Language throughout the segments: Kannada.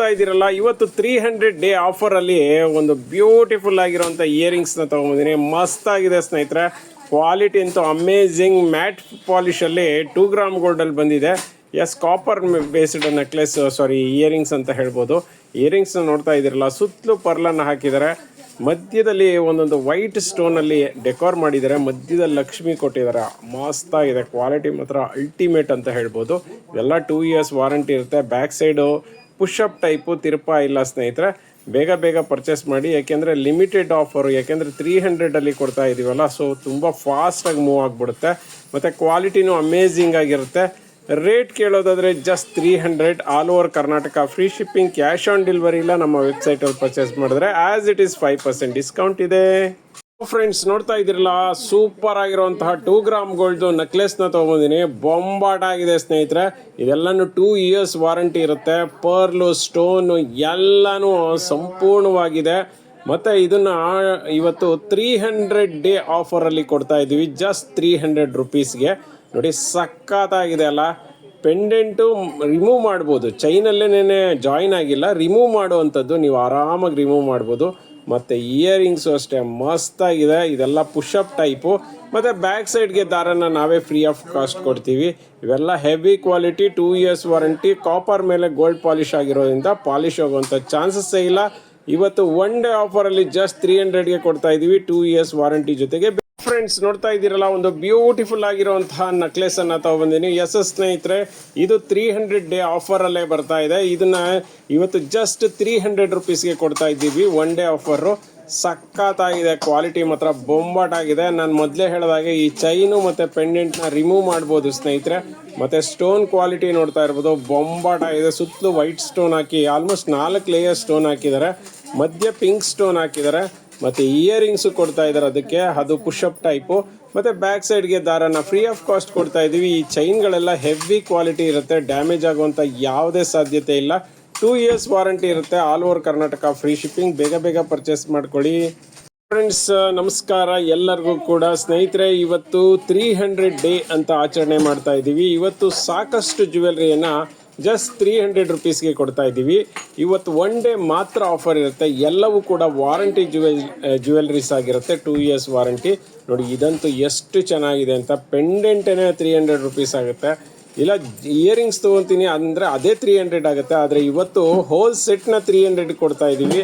ನೋಡ್ತಾ ಇದ್ದೀರಲ್ಲ, ಇವತ್ತು ತ್ರೀ ಹಂಡ್ರೆಡ್ ಡೇ ಆಫರ್ ಅಲ್ಲಿ ಒಂದು ಬ್ಯೂಟಿಫುಲ್ ಆಗಿರುವಂತ ಇಯರಿಂಗ್ಸ್ನ ತಗೊಂಬಂದಿನಿ. ಮಸ್ತ್ ಆಗಿದೆ ಸ್ನೇಹಿತರೆ. ಕ್ವಾಲಿಟಿ ಅಂತೂ ಅಮೇಝಿಂಗ್ ಮ್ಯಾಟ್ ಪಾಲಿಶ್ ಅಲ್ಲಿ ಟೂ ಗ್ರಾಮ್ ಗೋಲ್ಡ್ ಅಲ್ಲಿ ಬಂದಿದೆ. Yes copper based necklace sorry earrings ಅಂತ ಹೇಳ್ಬೋದು. ಇಯರಿಂಗ್ಸ್ ನೋಡ್ತಾ ಇದ್ದೀರಲ್ಲ, ಸುತ್ತಲೂ ಪರ್ಲನ್ನು ಹಾಕಿದ್ದಾರೆ. ಮಧ್ಯದಲ್ಲಿ ಒಂದೊಂದು ವೈಟ್ ಸ್ಟೋನ್ ಅಲ್ಲಿ ಡೆಕೋರ್ ಮಾಡಿದ್ದಾರೆ. ಮಧ್ಯದಲ್ಲಿ ಲಕ್ಷ್ಮಿ ಕೊಟ್ಟಿದ್ದಾರೆ. ಮಸ್ತ್ ಆಗಿದೆ. ಕ್ವಾಲಿಟಿ ಮಾತ್ರ ಅಲ್ಟಿಮೇಟ್ ಅಂತ ಹೇಳ್ಬೋದು. ಎಲ್ಲ ಟೂ ಇಯರ್ಸ್ ವಾರಂಟಿ ಇರುತ್ತೆ. Back side push up type ತಿರುಪ ಇಲ್ಲ ಸ್ನೇಹಿತರೆ, ಬೇಗ ಬೇಗ ಪರ್ಚೇಸ್ ಮಾಡಿ, ಯಾಕೆಂದರೆ ಲಿಮಿಟೆಡ್ ಆಫರು ಯಾಕೆಂದರೆ ತ್ರೀ ಹಂಡ್ರೆಡಲ್ಲಿ ಕೊಡ್ತಾ ಇದ್ದೀವಲ್ಲ ಸೊ ತುಂಬ ಫಾಸ್ಟಾಗಿ ಮೂವ್ ಆಗಿಬಿಡುತ್ತೆ. ಮತ್ತು ಕ್ವಾಲಿಟಿನೂ ಅಮೇಝಿಂಗ್ ಆಗಿರುತ್ತೆ. Rate ಕೇಳೋದಾದರೆ just three hundred all over Karnataka free shipping cash on delivery ಇಲ್ಲ ನಮ್ಮ ವೆಬ್ಸೈಟಲ್ಲಿ ಪರ್ಚೇಸ್ ಮಾಡಿದ್ರೆ as it is five percent discount ಇದೆ. ಫ್ರೆಂಡ್ಸ್ ನೋಡ್ತಾ ಇದ್ದೀರಲ್ಲ? ಸೂಪರ್ ಆಗಿರುವಂತಹ ಟೂ ಗ್ರಾಮ್ ಗೋಲ್ಡ್ ನೆಕ್ಲೆಸ್ನ ತಗೊಂಡಿದೀನಿ ಬೊಂಬಾಟ್ ಆಗಿದೆ ಸ್ನೇಹಿತರೆ. ಇದೆಲ್ಲಾನು ಟೂ ಇಯರ್ಸ್ ವಾರಂಟಿ ಇರುತ್ತೆ. ಪರ್ಲು ಸ್ಟೋನು ಎಲ್ಲಾನು ಸಂಪೂರ್ಣವಾಗಿದೆ. ಮತ್ತೆ ಇದನ್ನ ಇವತ್ತು ತ್ರೀ ಹಂಡ್ರೆಡ್ ಡೇ ಅಲ್ಲಿ ಕೊಡ್ತಾ ಇದೀವಿ ಜಸ್ಟ್ ತ್ರೀ ಹಂಡ್ರೆಡ್ ರುಪೀಸ್ಗೆ ನೋಡಿ, ಸಖತ್ತಾಗಿದೆ ಅಲ್ಲ. ಪೆಂಡೆಂಟು ರಿಮೂವ್ ಮಾಡ್ಬೋದು. ಚೈನಲ್ಲೇನೆ ಜಾಯಿನ್ ಆಗಿಲ್ಲ. ರಿಮೂವ್ ಮಾಡುವಂಥದ್ದು ನೀವು ಆರಾಮಾಗಿ ರಿಮೂವ್ ಮಾಡ್ಬೋದು. ಮತ್ತು ಇಯರಿಂಗ್ಸು ಅಷ್ಟೇ, ಮಸ್ತಾಗಿದೆ. ಇದೆಲ್ಲ ಪುಷಪ್ ಟೈಪು ಮತ್ತು ಬ್ಯಾಕ್ ಸೈಡ್ಗೆ ದಾರನ ನಾವೇ ಫ್ರೀ ಆಫ್ ಕಾಸ್ಟ್ ಕೊಡ್ತೀವಿ. ಇವೆಲ್ಲ heavy quality two years warranty copper ಮೇಲೆ ಗೋಲ್ಡ್ ಪಾಲಿಶ್ ಆಗಿರೋದ್ರಿಂದ ಪಾಲಿಶ್ ಹೋಗುವಂಥ ಚಾನ್ಸಸ್ಸೇ ಇಲ್ಲ. ಇವತ್ತು ಒನ್ ಡೇ ಆಫರಲ್ಲಿ ಜಸ್ಟ್ ತ್ರೀ ಹಂಡ್ರೆಡ್ಗೆ ಕೊಡ್ತಾ ಇದ್ದೀವಿ ಟೂ ಇಯರ್ಸ್ ವಾರಂಟಿ ಜೊತೆಗೆ ಫ್ರೆಂಡ್ಸ್, ನೋಡ್ತಾ ಇದ್ದೀರಲ್ಲ, ಒಂದು ಬ್ಯೂಟಿಫುಲ್ ಆಗಿರುವಂತಹ ನೆಕ್ಲೆಸ್ ಅನ್ನ ತಗೊಂಬಂದಿನಿ ಎಸ್ ಎಸ್ ಸ್ನೇಹಿತರೆ, ಇದು ತ್ರೀ ಹಂಡ್ರೆಡ್ ಡೇ ಆಫರ್ ಅಲ್ಲೇ ಬರ್ತಾ ಇದೆ. ಇದನ್ನ ಇವತ್ತು ಜಸ್ಟ್ ತ್ರೀ ಹಂಡ್ರೆಡ್ ರುಪೀಸ್ಗೆ ಕೊಡ್ತಾ ಇದ್ದೀವಿ ಒನ್ ಡೇ ಆಫರು ಸಖತ್ತಾಗಿದೆ ಕ್ವಾಲಿಟಿ ಮಾತ್ರ ಬೊಂಬಾಟ್ ಆಗಿದೆ ನಾನು ಮೊದಲೇ ಹೇಳಿದಾಗೆ ಈ ಚೈನು ಮತ್ತು ಪೆಂಡೆಂಟ್ನ ರಿಮೂವ್ ಮಾಡ್ಬೋದು ಸ್ನೇಹಿತರೆ. ಮತ್ತು ಸ್ಟೋನ್ ಕ್ವಾಲಿಟಿ ನೋಡ್ತಾ ಇರ್ಬೋದು ಬೊಂಬಾಟ ಆಗಿದೆ ಸುತ್ತಲೂ ವೈಟ್ ಸ್ಟೋನ್ ಹಾಕಿ ಆಲ್ಮೋಸ್ಟ್ ನಾಲ್ಕು ಲೇಯರ್ ಸ್ಟೋನ್ ಹಾಕಿದ್ದಾರೆ. ಮಧ್ಯ ಪಿಂಕ್ ಸ್ಟೋನ್ ಹಾಕಿದ್ದಾರೆ. ಮತ್ತು ಇಯರಿಂಗ್ಸ್ ಕೊಡ್ತಾ ಇದ್ದಾರೆ ಅದಕ್ಕೆ. ಅದು ಪುಷಪ್ ಟೈಪು ಮತ್ತು ಬ್ಯಾಕ್ ಸೈಡ್ಗೆ ದಾರನ ಫ್ರೀ ಆಫ್ ಕಾಸ್ಟ್ ಕೊಡ್ತಾ ಇದ್ದೀವಿ. ಈ ಚೈನ್ಗಳೆಲ್ಲ ಹೆವಿ ಕ್ವಾಲಿಟಿ ಇರುತ್ತೆ. ಡ್ಯಾಮೇಜ್ ಆಗುವಂಥ ಯಾವುದೇ ಸಾಧ್ಯತೆ ಇಲ್ಲ. ಟೂ ಇಯರ್ಸ್ ವಾರಂಟಿ ಇರುತ್ತೆ. All over Karnataka free shipping ಬೇಗ ಬೇಗ ಪರ್ಚೇಸ್ ಮಾಡ್ಕೊಳ್ಳಿ. ಫ್ರೆಂಡ್ಸ್ ನಮಸ್ಕಾರ. ಎಲ್ಲರಿಗೂ ಕೂಡ ಸ್ನೇಹಿತರೆ, ಇವತ್ತು ತ್ರೀ ಹಂಡ್ರೆಡ್ ಡೇ ಅಂತ ಆಚರಣೆ ಮಾಡ್ತಾ ಇದ್ದೀವಿ. ಇವತ್ತು ಸಾಕಷ್ಟು ಜ್ಯುವೆಲ್ರಿಯನ್ನು ಜಸ್ಟ್ ತ್ರೀ ಹಂಡ್ರೆಡ್ ರುಪೀಸ್ಗೆ ಕೊಡ್ತಾ ಇದ್ದೀವಿ. ಇವತ್ತು ಒನ್ ಡೇ ಮಾತ್ರ ಆಫರ್ ಇರುತ್ತೆ. ಎಲ್ಲವೂ ಕೂಡ ವಾರಂಟಿ ಜ್ಯುವೆಲ್ ಜ್ಯುವೆಲ್ರೀಸ್ ಆಗಿರುತ್ತೆ. ಟೂ ಇಯರ್ಸ್ ವಾರಂಟಿ ನೋಡಿ, ಇದಂತೂ ಎಷ್ಟು ಚೆನ್ನಾಗಿದೆ ಅಂತ ಪೆಂಡೆಂಟೇ ತ್ರೀ ಹಂಡ್ರೆಡ್ ರುಪೀಸ್ ಆಗುತ್ತೆ. ಇಲ್ಲ ಇಯರಿಂಗ್ಸ್ ತೊಗೊತೀನಿ ಅಂದರೆ ಅದೇ ತ್ರೀ ಹಂಡ್ರೆಡ್ ಆಗುತ್ತೆ. ಆದರೆ ಇವತ್ತು ಹೋಲ್ ಸೆಟ್ನ ತ್ರೀ ಹಂಡ್ರೆಡ್ ಕೊಡ್ತಾ ಇದ್ದೀವಿ.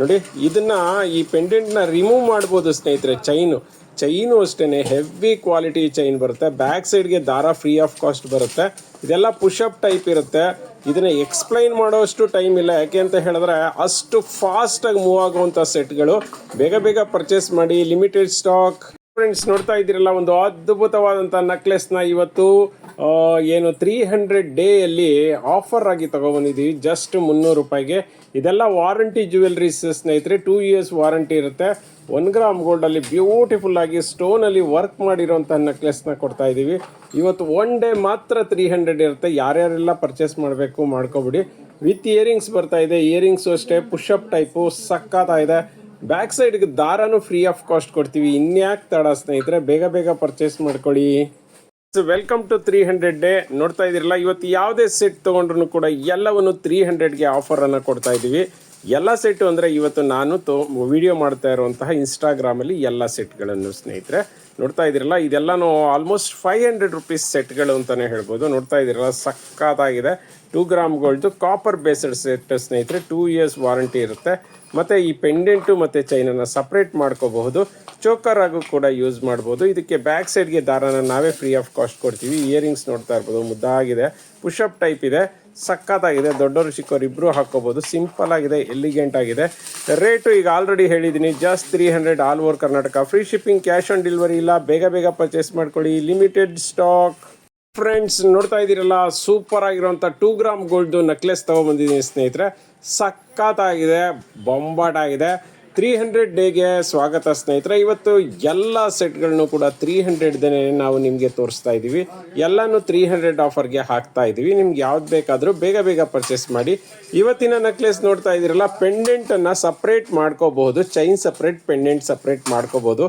ನೋಡಿ, ಇದನ್ನ ಈ ಪೆಂಡೆಂಟ್ನ ರಿಮೂವ್ ಮಾಡ್ಬೋದು ಸ್ನೇಹಿತರೆ ಚೈನು ಚೈನು ಅಷ್ಟೇ ಹೆವಿ ಕ್ವಾಲಿಟಿ ಚೈನ್ ಬರುತ್ತೆ. ಬ್ಯಾಕ್ ಸೈಡ್ಗೆ ದಾರ ಫ್ರೀ ಆಫ್ ಕಾಸ್ಟ್ ಬರುತ್ತೆ. ಇದೆಲ್ಲ ಪುಷಪ್ ಟೈಪ್ ಇರುತ್ತೆ. ಇದನ್ನು ಎಕ್ಸ್ಪ್ಲೈನ್ ಮಾಡೋಷ್ಟು ಟೈಮ್ ಇಲ್ಲ. ಯಾಕೆ ಅಂತ ಹೇಳಿದ್ರೆ, ಅಷ್ಟು ಫಾಸ್ಟಾಗಿ ಮೂವ್ ಆಗುವಂಥ ಸೆಟ್ಗಳು ಬೇಗ ಬೇಗ ಪರ್ಚೇಸ್ ಮಾಡಿ ಲಿಮಿಟೆಡ್ ಸ್ಟಾಕ್ ಫ್ರೆಂಡ್ಸ್ ನೋಡ್ತಾ ಇದ್ದೀರಲ್ಲ, ಒಂದು ಅದ್ಭುತವಾದಂಥ ನೆಕ್ಲೆಸ್ನ ಇವತ್ತು ಏನು ತ್ರೀ ಹಂಡ್ರೆಡ್ ಡೇಯಲ್ಲಿ ಆಫರ್ ಆಗಿ ತಗೊಬಂದಿದ್ದೀವಿ ಜಸ್ಟ್ ಮುನ್ನೂರು ರೂಪಾಯಿಗೆ. ಇದೆಲ್ಲ ವಾರಂಟಿ ಜ್ಯುವೆಲ್ರೀಸ್ ಸ್ನೇಹಿತರೆ ಟೂ ಇಯರ್ಸ್ ವಾರಂಟಿ ಇರುತ್ತೆ. ಒನ್ ಗ್ರಾಮ್ ಗೋಲ್ಡಲ್ಲಿ ಬ್ಯೂಟಿಫುಲ್ ಆಗಿ ಸ್ಟೋನಲ್ಲಿ ವರ್ಕ್ ಮಾಡಿರೋಂಥ ನೆಕ್ಲೆಸ್ನ ಕೊಡ್ತಾ ಇದ್ದೀವಿ. ಇವತ್ತು ಒನ್ ಡೇ ಮಾತ್ರ ತ್ರೀ ಹಂಡ್ರೆಡ್ ಇರುತ್ತೆ. ಯಾರ್ಯಾರೆಲ್ಲ ಪರ್ಚೇಸ್ ಮಾಡಬೇಕು ಮಾಡ್ಕೊಬಿಡಿ. ವಿತ್ ಇಯರಿಂಗ್ಸ್ ಬರ್ತಾ ಇದೆ. ಇಯರಿಂಗ್ಸು ಅಷ್ಟೇ ಪುಷಪ್ ಟೈಪು ಸಕ್ಕತ್ತಾಗಿದೆ ಬ್ಯಾಕ್ ಸೈಡ್ಗೆ ದಾರನೂ ಫ್ರೀ ಆಫ್ ಕಾಸ್ಟ್ ಕೊಡ್ತೀವಿ. ಇನ್ಯಾಕೆ ತಡ ಸ್ನೇಹಿತರೆ, ಬೇಗ ಬೇಗ ಪರ್ಚೇಸ್ ಮಾಡ್ಕೊಳ್ಳಿ. Welcome to three hundred day ನೋಡ್ತಾ ಇದ್ದೀರಲ್ಲ, ಇವತ್ತು ಯಾವುದೇ ಸೆಟ್ ತೊಗೊಂಡ್ರು ಕೂಡ ಎಲ್ಲವನ್ನು ತ್ರೀ ಹಂಡ್ರೆಡ್ಗೆ ಆಫರನ್ನು ಕೊಡ್ತಾ ಇದ್ದೀವಿ. ಎಲ್ಲ ಸೆಟ್ಟು ಅಂದರೆ ಇವತ್ತು ನಾನು ತೋ ವಿಡಿಯೋ ಮಾಡ್ತಾ ಇರುವಂತಹ ಇನ್ಸ್ಟಾಗ್ರಾಮಲ್ಲಿ ಎಲ್ಲ ಸೆಟ್ಗಳನ್ನು ಸ್ನೇಹಿತರೆ. ನೋಡ್ತಾ ಇದ್ದೀರಲ್ಲ, ಇದೆಲ್ಲನೂ ಆಲ್ಮೋಸ್ಟ್ ಫೈವ್ ಹಂಡ್ರೆಡ್ ರುಪೀಸ್ ಸೆಟ್ಗಳು ಅಂತಲೇ ಹೇಳ್ಬೋದು. ನೋಡ್ತಾ ಇದ್ದೀರಲ್ಲ ಸಕ್ಕತ್ತಾಗಿದೆ two gram copper based set ಸ್ನೇಹಿತರೆ ಟೂ ಇಯರ್ಸ್ ವಾರಂಟಿ ಇರುತ್ತೆ. ಮತ್ತು ಈ ಪೆಂಡೆಂಟು ಮತ್ತು ಚೈನನ್ನು ಸಪ್ರೇಟ್ ಮಾಡ್ಕೋಬಹುದು. ಚೋಕರ್ ಆಗು ಕೂಡ ಯೂಸ್ ಮಾಡ್ಬೋದು. ಇದಕ್ಕೆ ಬ್ಯಾಕ್ ಸೈಡ್ಗೆ ದಾರನ ನಾವೇ ಫ್ರೀ ಆಫ್ ಕಾಸ್ಟ್ ಕೊಡ್ತೀವಿ. ಇಯರಿಂಗ್ಸ್ ನೋಡ್ತಾ ಇರ್ಬೋದು. ಮುದ್ದಾಗಿದೆ. ಪುಷಪ್ ಟೈಪ್ ಇದೆ. ಸಖತ್ತಾಗಿದೆ ದೊಡ್ಡವರು ಚಿಕ್ಕವರು ಇಬ್ಬರು ಹಾಕೋಬೋದು ಸಿಂಪಲ್ ಆಗಿದೆ ಎಲಿಗೆಂಟ್ ಆಗಿದೆ. ರೇಟು ಈಗ ಆಲ್ರೆಡಿ ಹೇಳಿದ್ದೀನಿ. Just three hundred all over Karnataka free shipping cash on delivery ಇಲ್ಲ. ಬೇಗ ಬೇಗ ಪರ್ಚೇಸ್ ಮಾಡ್ಕೊಳ್ಳಿ. ಲಿಮಿಟೆಡ್ ಸ್ಟಾಕ್ ಫ್ರೆಂಡ್ಸ್ ನೋಡ್ತಾ ಇದ್ದೀರಲ್ಲ ಸೂಪರ್ ಆಗಿರುವಂಥ ಟೂ ಗ್ರಾಮ್ ಗೋಲ್ಡ್ ನೆಕ್ಲೆಸ್ ತೊಗೊಂಬಂದಿದ್ದೀನಿ ಸ್ನೇಹಿತರೆ. ಸಖತ್ತಾಗಿದೆ ಬೊಂಬಾಟ್ ಆಗಿದೆ. ತ್ರೀ ಹಂಡ್ರೆಡ್ ಡೇಗೆ ಸ್ವಾಗತ ಸ್ನೇಹಿತರೆ. ಇವತ್ತು ಎಲ್ಲ ಸೆಟ್ಗಳನ್ನು ಕೂಡ ತ್ರೀ ಹಂಡ್ರೆಡ್ದೇ ನಾವು ನಿಮಗೆ ತೋರಿಸ್ತಾ ಇದ್ದೀವಿ. ಎಲ್ಲನೂ ತ್ರೀ ಹಂಡ್ರೆಡ್ ಆಫರ್ಗೆ ಹಾಕ್ತಾ ಇದ್ದೀವಿ. ನಿಮ್ಗೆ ಯಾವ್ದು ಬೇಕಾದರೂ ಬೇಗ ಬೇಗ ಪರ್ಚೇಸ್ ಮಾಡಿ. ಇವತ್ತಿನ ನೆಕ್ಲೆಸ್ ನೋಡ್ತಾ ಇದ್ದೀರಲ್ಲ ಪೆಂಡೆಂಟನ್ನು ಸಪ್ರೇಟ್ ಮಾಡ್ಕೋಬಹುದು. ಚೈನ್ ಸಪ್ರೇಟ್ ಪೆಂಡೆಂಟ್ ಸಪ್ರೇಟ್ ಮಾಡ್ಕೋಬಹುದು.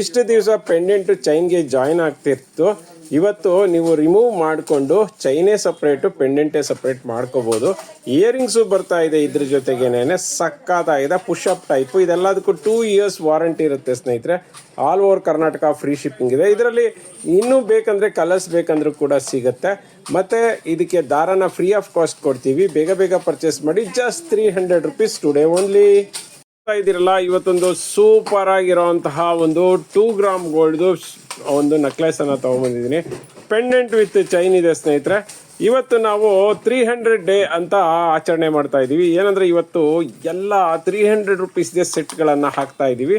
ಇಷ್ಟು ದಿವಸ ಪೆಂಡೆಂಟು ಚೈನ್ಗೆ ಜಾಯಿನ್ ಆಗ್ತಿತ್ತು ಇವತ್ತು ನೀವು ರಿಮೂವ್ ಮಾಡಿಕೊಂಡು ಚೈನೇ ಸಪ್ರೇಟು ಪೆಂಡೆಂಟೇ ಸಪ್ರೇಟ್ ಮಾಡ್ಕೋಬೋದು. ಇಯರಿಂಗ್ಸು ಬರ್ತಾ ಇದೆ ಇದ್ರ ಜೊತೆಗೇನೆ ಸಕ್ಕತ್ತಾಗಿದೆ ಅಪ್ ಟೈಪು ಇದೆಲ್ಲದಕ್ಕೂ ಟೂ ಇಯರ್ಸ್ ವಾರಂಟಿ ಇರುತ್ತೆ ಸ್ನೇಹಿತರೆ. All over Karnataka free shipping ಇದೆ. ಇದರಲ್ಲಿ ಇನ್ನೂ ಬೇಕಂದರೆ ಕಲರ್ಸ್ ಬೇಕಂದ್ರೂ ಕೂಡ ಸಿಗುತ್ತೆ. ಮತ್ತು ಇದಕ್ಕೆ ದಾರನ ಫ್ರೀ ಆಫ್ ಕಾಸ್ಟ್ ಕೊಡ್ತೀವಿ. ಬೇಗ ಬೇಗ ಪರ್ಚೇಸ್ ಮಾಡಿ just three hundred rupees today only ಇದಿರಲ್ಲ ಇವತ್ತೊಂದು ಸೂಪರ್ ಆಗಿರೋಂತಹ ಒಂದು ಟೂ ಗ್ರಾಮ್ ಗೋಲ್ಡ್ದು ಒಂದು ನೆಕ್ಲೆಸ್ ಅನ್ನ ತಗೊಂಡ್ಬಂದಿದ್ದೀನಿ ಪೆಂಡೆಂಟ್ ವಿತ್ ಚೈನ್ ಇದೆ, ಸ್ನೇಹಿತರೆ. ಇವತ್ತು ನಾವು ತ್ರೀ ಹಂಡ್ರೆಡ್ ಡೇ ಅಂತ ಆಚರಣೆ ಮಾಡ್ತಾ ಇದ್ದೀವಿ. ಏನಂದ್ರೆ ಇವತ್ತು ಎಲ್ಲ ತ್ರೀ ಹಂಡ್ರೆಡ್ ರುಪೀಸ್ಗೆ ಸೆಟ್ಗಳನ್ನು ಹಾಕ್ತಾ ಇದ್ದೀವಿ.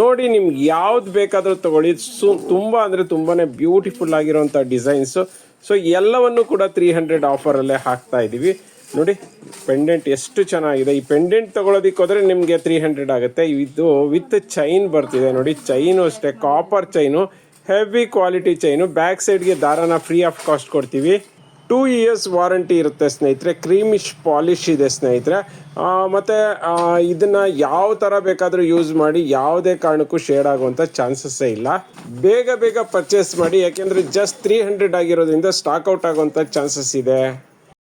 ನೋಡಿ, ನಿಮ್ಗೆ ಯಾವ್ದು ಬೇಕಾದರೂ ತಗೊಳ್ಳಿ. ಸು, ತುಂಬ ಅಂದರೆ ತುಂಬಾ ಬ್ಯೂಟಿಫುಲ್ ಆಗಿರೋಂಥ ಡಿಸೈನ್ಸು ಸೊ ಎಲ್ಲವನ್ನು ಕೂಡ ತ್ರೀ ಹಂಡ್ರೆಡ್ ಆಫರಲ್ಲೇ ಹಾಕ್ತಾ ಇದ್ದೀವಿ. ನೋಡಿ ಪೆಂಡೆಂಟ್ ಎಷ್ಟು ಚೆನ್ನಾಗಿದೆ. ಈ ಪೆಂಡೆಂಟ್ ತಗೊಳ್ಳೋದಕ್ಕೆ ಹೋದ್ರೆ ನಿಮಗೆ ತ್ರೀ ಹಂಡ್ರೆಡ್ ಆಗುತ್ತೆ. ಇದು ವಿತ್ ಚೈನ್ ಬರ್ತಿದೆ. ನೋಡಿ ಚೈನು ಅಷ್ಟೇ copper chain heavy quality chain back ಸೈಡ್ಗೆ ದಾರನ ಫ್ರೀ ಆಫ್ ಕಾಸ್ಟ್ ಕೊಡ್ತೀವಿ. ಟೂ ಇಯರ್ಸ್ ವಾರಂಟಿ ಇರುತ್ತೆ ಸ್ನೇಹಿತರೆ. ಕ್ರೀಮಿಶ್ ಪಾಲಿಶ್ ಇದೆ ಸ್ನೇಹಿತರೆ. ಮತ್ತು ಮತ್ತೆ ಇದನ್ನ ಯಾವ ಥರ ಬೇಕಾದರೂ ಯೂಸ್ ಮಾಡಿ ಯಾವುದೇ ಕಾರಣಕ್ಕೂ ಶೇಡ್ ಆಗುವಂಥ ಚಾನ್ಸಸ್ಸೇ ಇಲ್ಲ. ಬೇಗ ಬೇಗ ಪರ್ಚೇಸ್ ಮಾಡಿ, ಯಾಕೆಂದರೆ ಜಸ್ಟ್ ತ್ರೀ ಹಂಡ್ರೆಡ್ ಆಗಿರೋದ್ರಿಂದ ಸ್ಟಾಕ್ ಔಟ್ ಆಗುವಂಥ ಚಾನ್ಸಸ್ ಇದೆ.